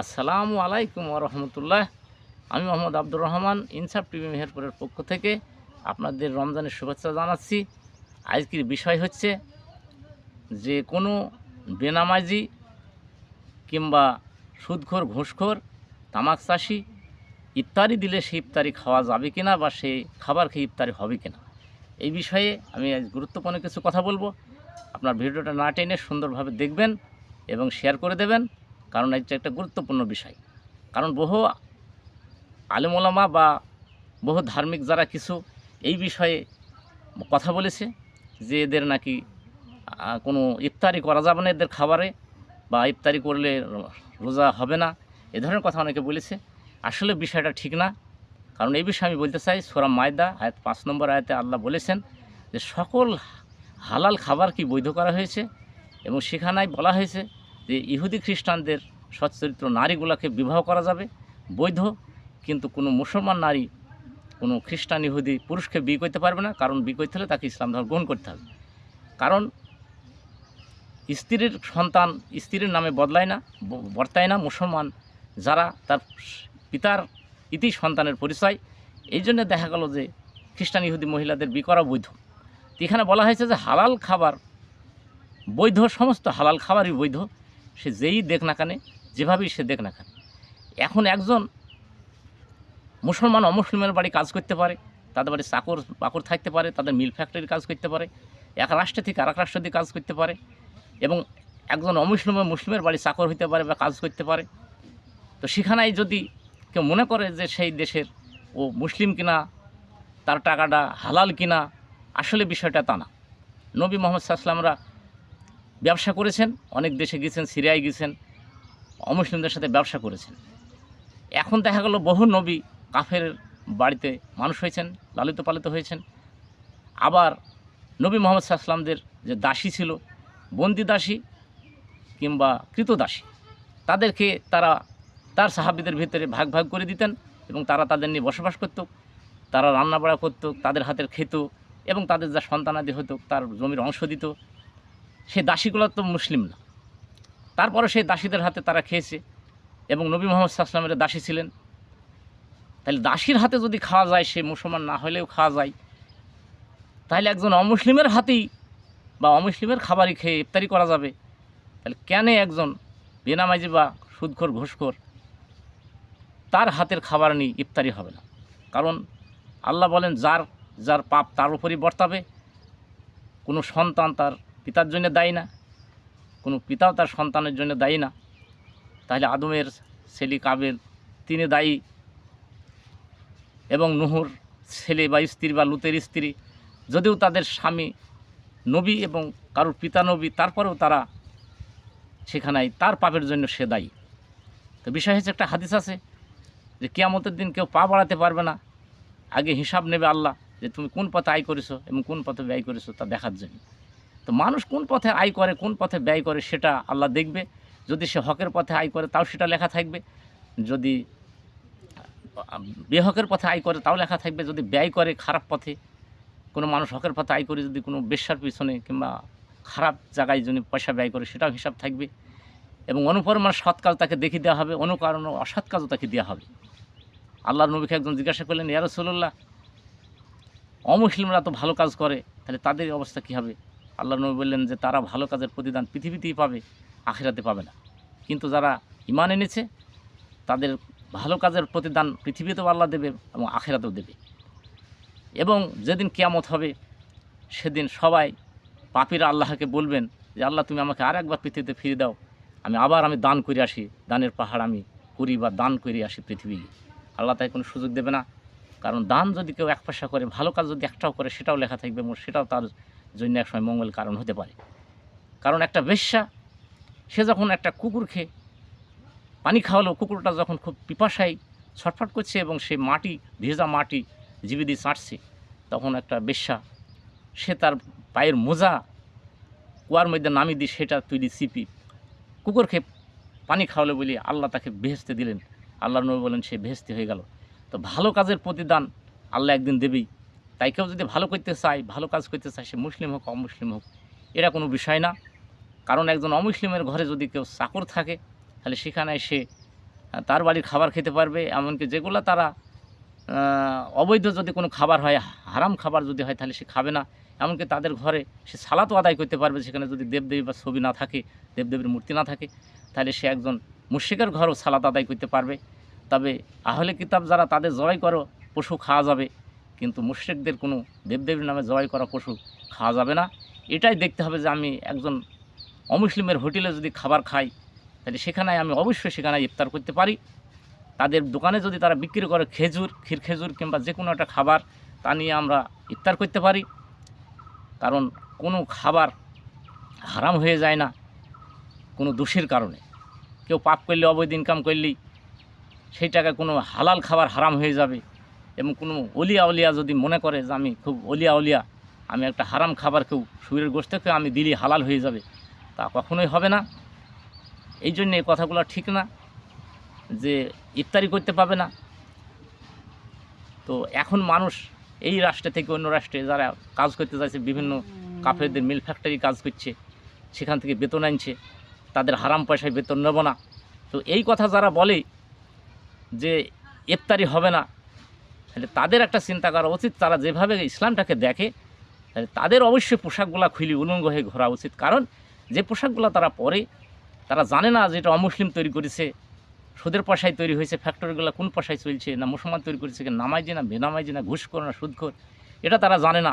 আসসালামু আলাইকুম রহমতুল্লাহ। আমি মোহাম্মদ আব্দুর রহমান, ইনসাফ টিভি মেহেরপুরের পক্ষ থেকে আপনাদের রমজানের শুভেচ্ছা জানাচ্ছি। আজকের বিষয় হচ্ছে যে কোনো বেনামাজি কিংবা সুদখোর, ঘুষখোর, তামাক চাষি ইফতারি দিলে সেই ইফতারি খাওয়া যাবে কিনা বা সেই খাবার খেয়ে ইফতারি হবে কিনা? এই বিষয়ে আমি আজ গুরুত্বপূর্ণ কিছু কথা বলব। আপনার ভিডিওটা না টেনে সুন্দরভাবে দেখবেন এবং শেয়ার করে দেবেন। কারণ এটা একটা গুরুত্বপূর্ণ বিষয়। কারণ বহু আলেমোলামা বা বহু ধার্মিক যারা কিছু এই বিষয়ে কথা বলেছে যে এদের নাকি কোনো ইফতারি করা যাবে না এদের খাবারে বা ইফতারি করলে রোজা হবে না, এ ধরনের কথা অনেকে বলেছে। আসলে বিষয়টা ঠিক না। কারণ এই বিষয়ে আমি বলতে চাই, সোরা মায়দা, আয়াত পাঁচ নম্বর আয়াতে আল্লাহ বলেছেন যে সকল হালাল খাবার কি বৈধ করা হয়েছে? এবং সেখানেই বলা হয়েছে যে ইহুদি খ্রিস্টানদের সচ্চরিত্র নারীগুলোকে বিবাহ করা যাবে, বৈধ, কিন্তু কোনো মুসলমান নারী, কোনো খ্রিস্টান ইহুদি পুরুষকে বিয়ে করতে পারবে না, কারণ বিয়ে করতে হলে তাকে ইসলাম ধর্ম গ্রহণ করতে হবে। কারণ স্ত্রীর সন্তান স্ত্রীর নামে বদলায় না, বর্তায় না মুসলমান, যারা তার পিতার ইতি সন্তানের পরিচয়, এই জন্য দেখা গেল যে খ্রিস্টান ইহুদি মহিলাদের বিয়ে করা বৈধ। এখানে বলা হয়েছে যে হালাল খাবার, বৈধ, সমস্ত হালাল খাবারই বৈধ। সে যেই দেখ না কানে, যেভাবেই সে দেখ না কানে। এখন একজন মুসলমান অমুসলিমের বাড়ি কাজ করতে পারে, তাদের বাড়ি চাকর বাকর থাকতে পারে, তাদের মিল ফ্যাক্টরির কাজ করতে পারে, এক রাষ্ট্র থেকে আরেক রাষ্ট্র দিয়ে কাজ করতে পারে এবং একজন অমুসলিমের মুসলিমের বাড়ি চাকর হইতে পারে বা কাজ করতে পারে। তো সেখানেই যদি কেউ মনে করে যে সেই দেশের ও মুসলিম কিনা, তার টাকাটা হালাল কিনা, আসলে বিষয়টা তা না। নবী মোহাম্মদ সাল্লামরা ব্যবসা করেছেন, অনেক দেশে গেছেন, সিরিয়ায় গেছেন, অমুসলিমদের সাথে ব্যবসা করেছেন। এখন দেখা গেল বহু নবী কাফের বাড়িতে মানুষ হয়েছেন, লালিত পালিত হয়েছেন। আবার নবী মোহাম্মদ সাল্লামদের যে দাসী ছিল, বন্দি দাসী কিংবা কৃতদাসী তাদেরকে তারা তার সাহাবিদের ভিতরে ভাগ ভাগ করে দিতেন এবং তারা তাদের নিয়ে বসবাস করত, তারা রান্না বাড়া করত, তাদের হাতের খেত এবং তাদের যা সন্তানাদি হতো, তার জমির অংশ দিত। সেই দাসীগুলো তো মুসলিম না। তারপরে সেই দাসীদের হাতে তারা খেয়েছে এবং নবী মোহাম্মদ সাল্লামের দাসী ছিলেন। তাহলে দাসীর হাতে যদি খাওয়া যায়, সে মুসলমান না হলেও খাওয়া যায়। তাহলে একজন অমুসলিমের হাতেই বা অমুসলিমের খাবারই খেয়ে ইফতারি করা যাবে। তাহলে কেন একজন বেনামাজি বা সুদখোর, ঘুষখোর তার হাতের খাবার নিয়ে ইফতারি হবে না? কারণ আল্লাহ বলেন, যার যার পাপ তার উপরই বর্তাবে। কোনো সন্তান তার পিতার জন্য দায়ী না। কোনো পিতাও তার সন্তানের জন্য দায়ী না। তাহলে আদমের, ছেলে কাবেল তিনি দায়ী। এবং নুহুর ছেলে বা স্ত্রী বা লুতের স্ত্রী, যদিও তাদের স্বামী নবী এবং কারোর পিতা নবী, তারপরেও তারা সেখানে তার পাপের জন্য সে দায়ী। তো বিষয় হচ্ছে একটা হাদিস আছে যে কেয়ামতের দিন কেউ পা বাড়াতে পারবে না। আগে হিসাব নেবে আল্লাহ যে তুমি কোন পথে আয় করেছ এবং কোন পথে ব্যয় করেছ তা দেখার জন্য। তো মানুষ কোন পথে আয় করে, কোন পথে ব্যয় করে সেটা আল্লাহ দেখবে। যদি সে হকের পথে আয় করে, তাও সেটা লেখা থাকবে। যদি বেহকের পথে আয় করে, তাও লেখা থাকবে। যদি ব্যয় করে খারাপ পথে, কোনো মানুষ হকের পথে আয় করে, যদি কোনো বেশ্যার পিছনে কিংবা খারাপ জায়গায় যদি পয়সা ব্যয় করে, সেটাও হিসাব থাকবে। এবং অনুপরমাণ সৎ কাজ তাকে দেখিয়ে দেওয়া হবে, অনুকরণ অসৎ কাজও তাকে দেওয়া হবে। আল্লাহর নবীকে একজন জিজ্ঞাসা করলেন, ইয়া রসুল্লাহ অমুসলিমরা তো ভালো কাজ করে, তাহলে তাদের অবস্থা কী হবে? আল্লাহ নবী বললেন যে তারা ভালো কাজের প্রতিদান পৃথিবীতেই পাবে, আখিরাতে পাবে না। কিন্তু যারা ইমান এনেছে, তাদের ভালো কাজের প্রতিদান পৃথিবীতেও আল্লাহ দেবে এবং আখেরাতেও দেবে। এবং যেদিন কেয়ামত হবে, সেদিন সবাই পাপীরা আল্লাহকে বলবেন যে, আল্লাহ, তুমি আমাকে আর একবার পৃথিবীতে ফিরে দাও। আমি আবার আমি দান করে আসি। দানের পাহাড় আমি করি বা দান করে আসি পৃথিবী আল্লাহ তাই কোনো সুযোগ দেবে না। কারণ দান যদি কেউ এক পয়সা করে, ভালো কাজ যদি একটাও করে, সেটাও লেখা থাকবে এবং সেটাও তার জন্য একসময় মঙ্গল কারণ হতে পারে। কারণ একটা বেশ্যা, সে যখন একটা কুকুর খেয়ে পানি খাওয়ালো, কুকুরটা যখন খুব পিপাসায় ছটফট করছে এবং সে মাটি, ভেজা মাটি জীবি দিয়ে চাটছে, তখন একটা বেশ্যা, সে তার পায়ের মোজা কুয়ার মধ্যে নামিয়ে দিয়ে সেটা তৈরি চিপি কুকুরকে পানি খাওয়ালো বলে আল্লাহ তাকে বেহেস্তে দিলেন। আল্লাহ নবী বলেন, সে বেহেস্তি হয়ে গেল। তো ভালো কাজের প্রতিদান আল্লাহ একদিন দেবেই। তাই কেউ যদি ভালো করতে চায়, ভালো কাজ করতে চায়, সে মুসলিম হোক, অমুসলিম হোক, এটা কোনো বিষয় না। কারণ একজন অমুসলিমের ঘরে যদি কেউ চাকর থাকে, তাহলে সেখানে সে তার বাড়ির খাবার খেতে পারবে। এমনকি যেগুলো তারা অবৈধ যদি কোনো খাবার হয়, হারাম খাবার যদি হয়, তাহলে সে খাবে না। এমনকি তাদের ঘরে সে সালাতও আদায় করতে পারবে, সেখানে যদি দেবদেবী বা ছবি না থাকে, দেবদেবীর মূর্তি না থাকে, তাহলে সে একজন মুর্শিকের ঘরও সালাত আদায় করতে পারবে। তবে আহলে কিতাব যারা তাদের জবাই করো, পশু খাওয়া যাবে। কিন্তু মুশ্রিকদের কোনো দেবদেবীর নামে জবাই করা পশু খাওয়া যাবে না। এটাই দেখতে হবে যে আমি একজন অমুসলিমের হোটেলে যদি খাবার খাই, তাহলে সেখানে আমি অবশ্যই সেখানে ইফতার করতে পারি। তাদের দোকানে যদি তারা বিক্রি করে খেজুর, ক্ষীর খেজুর কিংবা যে কোনো একটা খাবার, তা নিয়ে আমরা ইফতার করতে পারি। কারণ কোনো খাবার হারাম হয়ে যায় না কোনো দোষের কারণে। কেউ পাপ করলে, অবৈধ ইনকাম করলেই সেই টাকা কোনো হালাল খাবার হারাম হয়ে যাবে। এবং কোনো অলিয়া অলিয়া যদি মনে করে যে আমি খুব অলিয়া অলিয়া, আমি একটা হারাম খাবার কেউ সুরের গোষ্ঠকে আমি দিলি হালাল হয়ে যাবে, তা কখনোই হবে না। এই জন্য এই কথাগুলো ঠিক না, যে ইফতারি করতে পাবে না। তো এখন মানুষ এই রাষ্ট্র থেকে অন্য রাষ্ট্রে যারা কাজ করতে যাচ্ছে বিভিন্ন কাফেরদের মিল ফ্যাক্টরি কাজ করছে, সেখান থেকে বেতন আনছে, তাদের হারাম পয়সায় বেতন নেব না। তো এই কথা যারা বলে যে ইফতারি হবে না তাহলে তাদের একটা চিন্তা করা উচিত, তারা যেভাবে ইসলামটাকে দেখে, তাহলে তাদের অবশ্যই পোশাকগুলো খুলি উলঙ্গ হয়ে ঘোরা উচিত। কারণ যে পোশাকগুলো তারা পরে, তারা জানে না যে এটা অমুসলিম তৈরি করেছে, সুদের পয়সায় তৈরি হয়েছে, ফ্যাক্টরিগুলো কোন পয়সায় চলছে, না মুসলমান তৈরি করেছে, কি নামাইছে না বেনামাইছে না ঘুষখোর না সুদখোর, এটা তারা জানে না।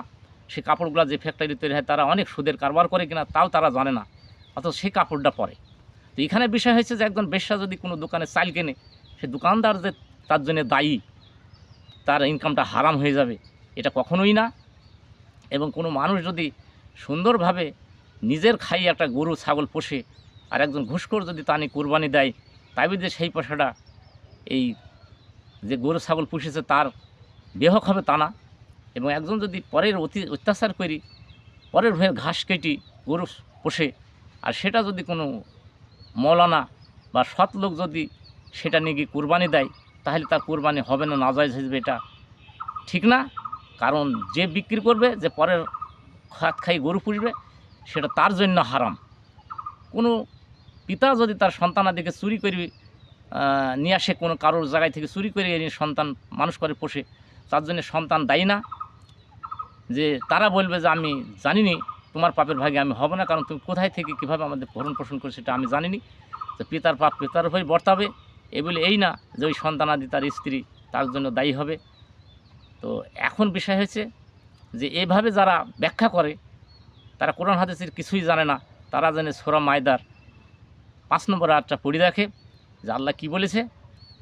সে কাপড়গুলো যে ফ্যাক্টরি তৈরি হয়, তারা অনেক সুদের কারবার করে কিনা, তাও তারা জানে না। অথচ সেই কাপড়টা পরে। তো এখানে বিষয় হয়েছে যে একজন বেশ্যা যদি কোনো দোকানে চাল কেনে, সে দোকানদার যে তার জন্য দায়ী তার ইনকামটা হারাম হয়ে যাবে। এটা কখনোই না। এবং কোনো মানুষ যদি সুন্দরভাবে নিজের খাই একটা গরু, ছাগল পোষে আর একজন ঘুষখোর যদি তা নিয়ে কোরবানি দেয়, তাই বুঝে সেই পয়সাটা এই যে গরু, ছাগল পুষেছে তার বেহক হবে তা না। এবং একজন যদি পরের অতি, অত্যাচার করি, পরের হয়ে ঘাস কেটি গরু পোষে, আর সেটা যদি কোনো মৌলানা বা সৎ লোক যদি সেটা নিয়ে গিয়ে কোরবানি দেয় তাহলে তার কোরবানি হবে না, নাজায়জ হিসেবে এটা ঠিক না। কারণ যে বিক্রি করবে, যে পরের খাত খাই গরু পুষবে, সেটা তার জন্য হারাম। কোনো পিতা যদি তার সন্তানাদিকে চুরি করে নিয়ে আসে, কোনো কারোর জায়গায় থেকে চুরি করে এনে সন্তান মানুষ করে পোষে, তার জন্য সন্তান দায়ী না। যে তারা বলবে যে, আমি জানিনি, তোমার পাপের ভাগে আমি হব না, কারণ তুমি কোথায় থেকে কীভাবে আমাদের ভরণ পোষণ করে সেটা আমি জানিনি। তো পিতার পাপ পিতার উপরই বর্তাবে। এ বলে, এই না যে ওই সন্তানাদি তার স্ত্রী, তার জন্য দায়ী হবে। তো এখন বিষয় হয়েছে যে, এভাবে যারা ব্যাখ্যা করে, তারা কোরআন হাদিসের কিছুই জানে না। তারা জানে সোরা মায়দার পাঁচ নম্বর আটটা পড়ি দেখে যে আল্লাহ কি বলেছে,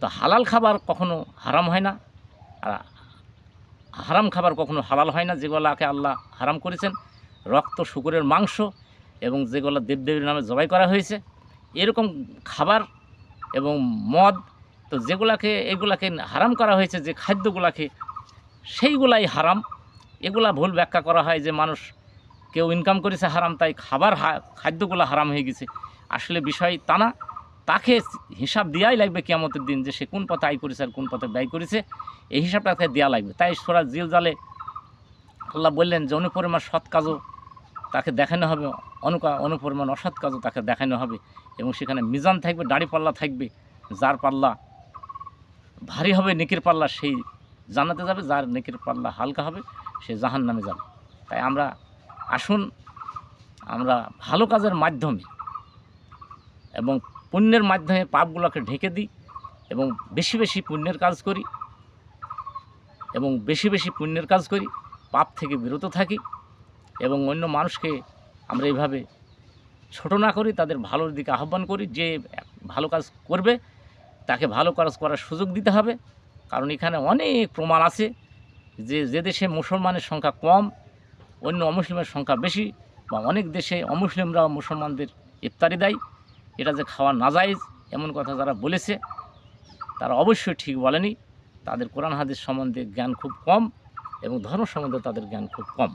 তো হালাল খাবার কখনো হারাম হয় না আর হারাম খাবার কখনো হালাল হয় না। যেগুলোকে আল্লাহ হারাম করেছেন, রক্ত, শুকুরের মাংস এবং যেগুলো দেবদেবীর নামে জবাই করা হয়েছে, এরকম খাবার এবং মদ, তো যেগুলাকে, এগুলাকে হারাম করা হয়েছে, যে খাদ্যগুলাকে, সেইগুলাই হারাম। এগুলা ভুল ব্যাখ্যা করা হয় যে মানুষ কেউ ইনকাম করেছে হারাম, তাই খাবার খাদ্যগুলো হারাম হয়ে গেছে। আসলে বিষয় তা না। তাকে হিসাব দেওয়াই লাগবে কেমতের দিন যে সে কোন পথে আয় করেছে আর কোন পথে ব্যয় করেছে। এই হিসাবটা তাকে দেওয়া লাগবে। তাই সোরা জিল জালে আল্লাহ বললেন, যে অনুপরিমাণ সৎ কাজও তাকে দেখানো হবে। অনুকা অনুপরিমাণ অসৎ কাজও তাকে দেখানো হবে এবং সেখানে মিজান থাকবে, দাড়ি পাল্লা থাকবে, যার পাল্লা ভারী হবে, নেকির পাল্লা, সেই জানাতে যাবে, যার নেকির পাল্লা হালকা হবে, সে জাহান নামে যাবে। তাই আমরা আসুন, আমরা ভালো কাজের মাধ্যমে এবং পুণ্যের মাধ্যমে পাপগুলোকে ঢেকে দিই এবং বেশি বেশি পুণ্যের কাজ করি এবং বেশি বেশি পুণ্যের কাজ করি, পাপ থেকে বিরত থাকি এবং অন্য মানুষকে আমরা এইভাবে ছোট না করি তাদের ভালোর দিকে আহ্বান করি যে ভালো কাজ করবে, তাকে ভালো কাজ করার সুযোগ দিতে হবে। কারণ এখানে অনেক প্রমাণ আছে যে যে দেশে মুসলমানের সংখ্যা কম, অন্য অমুসলিমের সংখ্যা বেশি বা অনেক দেশে অমুসলিমরা মুসলমানদের ইফতারি দেয়। এটা যে খাওয়া নাজাইজ এমন কথা যারা বলেছে, তারা অবশ্যই ঠিক বলেনি। তাদের কোরআন হাদিস সম্বন্ধে জ্ঞান খুব কম এবং ধর্ম সম্বন্ধে তাদের জ্ঞান খুব কম।